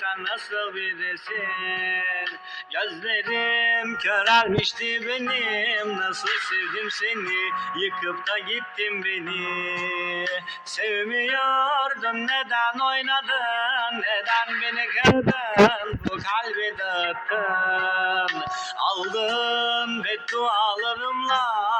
sen nasıl birisin? Gözlerim körelmişti benim. Nasıl sevdim seni? Yıkıp da gittin beni. Sevmiyordum. Neden oynadın? Neden beni kırdın? Bu kalbi dağıttın. Aldın beddualarımla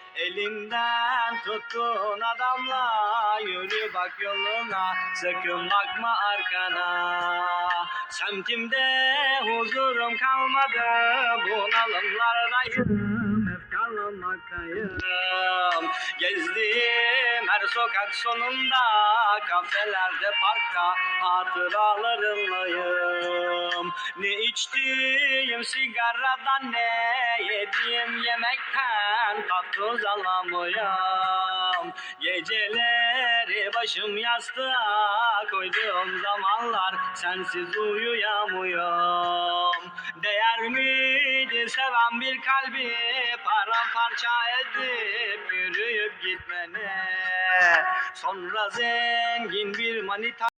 Elinden tuttuğun adamla Yürü bak yoluna Sakın bakma arkana. Semtimde huzurum kalmadı Bunalımlardayım Efkarlanmaktayım Gezdiğim her sokak sonunda Kafelerde parkta Hatıralarımlayım Ne içtiğim sigaradan Ne yediğim yemekten Tatlı alamıyorum. Geceleri başım yastığa koyduğum zamanlar sensiz uyuyamıyorum. Değer miydi seven bir kalbi paramparça edip yürüyüp gitmene? Sonra zengin bir manita